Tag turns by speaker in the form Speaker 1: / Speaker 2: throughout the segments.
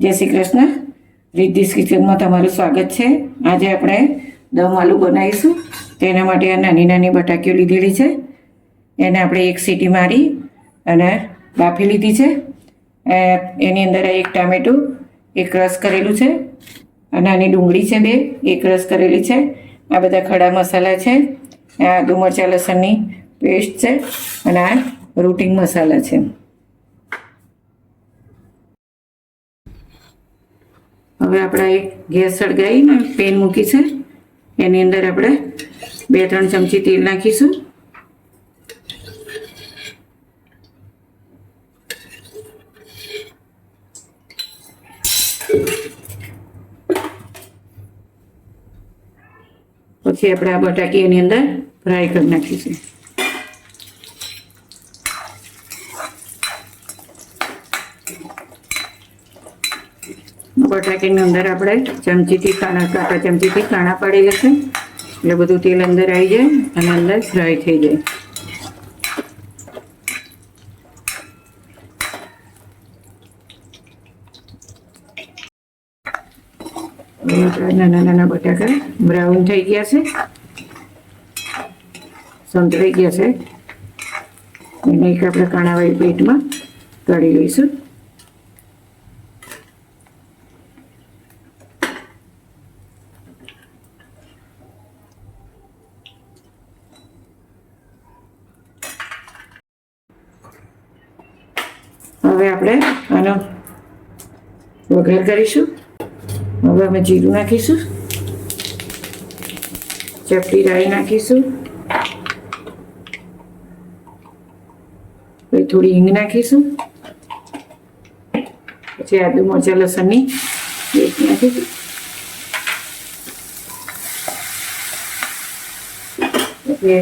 Speaker 1: જય શ્રી કૃષ્ણ. રિદ્ધિસ કિચનમાં તમારું સ્વાગત છે. આજે આપણે દમ આલુ બનાવીશું. તેના માટે આ નાની નાની બટાકીઓ લીધેલી છે. એને આપણે એક સીટી મારી અને બાફી લીધી છે. એની અંદર એક ટામેટું, એક રસ કરેલું છે. આ નાની ડુંગળી છે બે, એક રસ કરેલી છે. આ બધા ખડા મસાલા છે. આ આદુ મરચા લસણની પેસ્ટ છે અને આ રૂટિંગ મસાલા છે. હવે આપણે એક ગેસ સળગાવીને પેન મૂકી છે. એની અંદર આપણે બે ત્રણ ચમચી તેલ નાખીશું. પછી આપણે આ બટાકી એની અંદર ફ્રાય કરી નાખીશું. બટાકાની અંદર આપણે ચમચીથી કાણા કાંટા ચમચીથી કાણા પાડી છે એટલે બધું તેલ અંદર આવી જાય અને અંદર ફ્રાય થઈ જાય. નાના નાના બટાકા બ્રાઉન થઈ ગયા છે. સંતળાઈ ગયા છે. એને આપણે કાણાવાળી પ્લેટમાં કાઢી લઈશું. હવે આપણે આનો વઘાર કરીશું. હવે અમે જીરું નાખીશું. ચપટી રાઈ નાખીશું. પછી થોડી હિંગ નાખીશું. પછી આદુ, મરચા, લસણની પેસ્ટ નાખીશું. પછી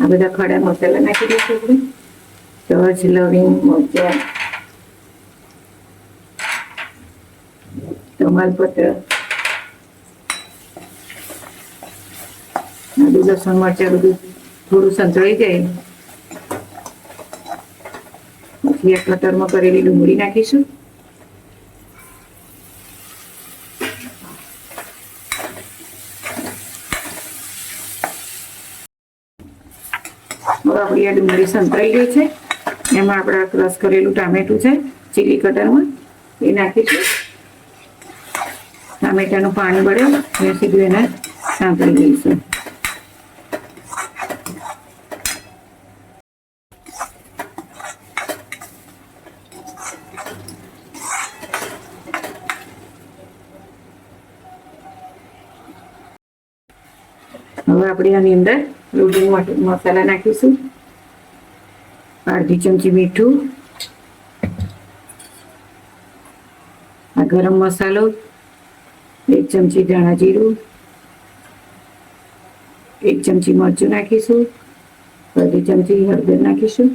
Speaker 1: આ બધા ખડા મસાલા નાખી દઈશું આપણે. તજ લવિંગ, મરચાં તમાલપત્ર આદુ લસણ મરચાં બધું થોડું સંતળાઈ જાય. પછી આ કટરમાં કરેલી ડુંગળી નાખીશું. આપણી આ ડુંગળી સંતળાઈ ગઈ છે. એમાં આપણે ક્રશ કરેલું ટામેટું છે, ચીલી કટરમાં એ નાખીશું. ટામેટાનું પાણી બળે ત્યાં એને સાંકળી લઈશું. હવે આપણે આની અંદર રોટી મસાલા નાખીશું. અડધી ચમચી મીઠું. આ ગરમ મસાલો એક ચમચી ધાણા જીરું, એક ચમચી મરચું નાખીશું, અડધી ચમચી હળદર નાખીશું.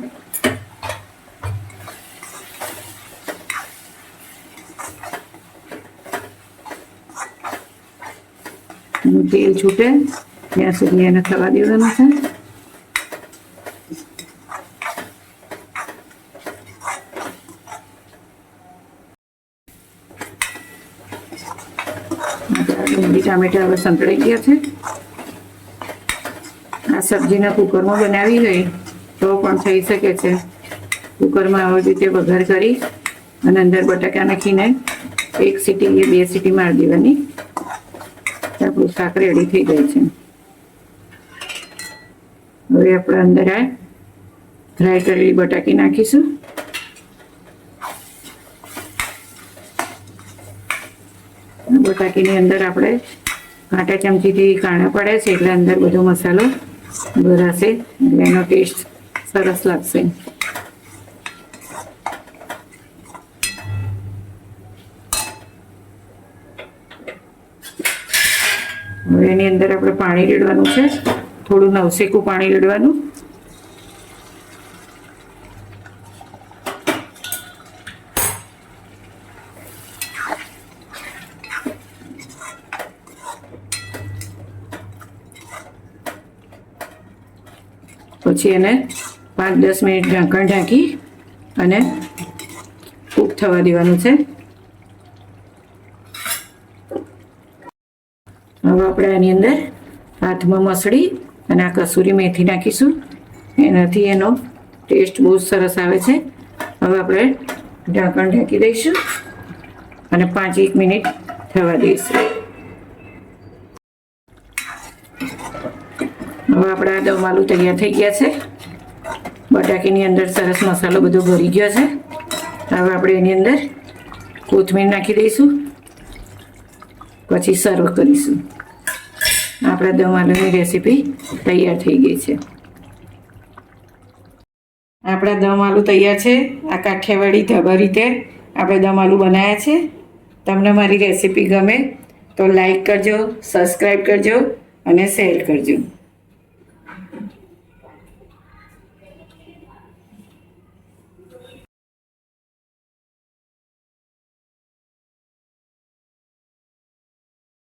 Speaker 1: તેલ છૂટે, ત્યાં સુધી એને થવા દેવાનું છે. ડુંગળી ટામેટા હવે સંતળાઈ ગયા છે. આ સબ્જીના કુકરમાં બનાવી હોય તો પણ થઈ શકે છે. કુકરમાં આવી રીતે વઘાર કરી અને અંદર બટાકા નાખીને એક સીટી કે બે સીટી મારી દેવાની. આપણું શાક રેડી થઈ જાય છે. હવે આપણે અંદર આ ફ્રાય કરેલી બટાકી નાખીશું. બટાકીની અંદર આપણે કાંટા ચમચીથી કાણા પડે છે એટલે અંદર બધો મસાલો ભરાશે એટલે એનો ટેસ્ટ સરસ લાગશે. હવે એની અંદર આપણે પાણી રેડવાનું છે. થોડું નવસેકું પાણી રેડવાનું. પછી એને પાંચ, દસ મિનિટ ઢાંકણ ઢાંકી અને કૂક થવા દેવાનું છે. હવે આપણે આની અંદર હાથમાં મસળી અને આ કસૂરી મેથી નાખીશું. એનાથી એનો ટેસ્ટ બહુ સરસ આવે છે. હવે આપણે ઢાંકણ ઢાંકી દઈશું અને પાંચ, એક મિનિટ થવા દઈશું. હવે આપણા આલુ તૈયાર થઈ ગયા છે. બટાકીની અંદર સરસ મસાલો બધો ભરી ગયો છે. હવે આપણે એની અંદર કોથમીર નાખી દઈશું. પછી સર્વ કરીશું. આપણા દમ આલુની રેસીપી તૈયાર થઈ ગઈ છે. આપણા દમ આલુ તૈયાર છે. આ કાઠિયાવાડી ધાબા રીતે આપણે દમ આલુ બનાવ્યા છે. તમને મારી રેસીપી ગમે તો લાઈક કરજો સબસ્ક્રાઈબ કરજો અને શેર કરજો. happened.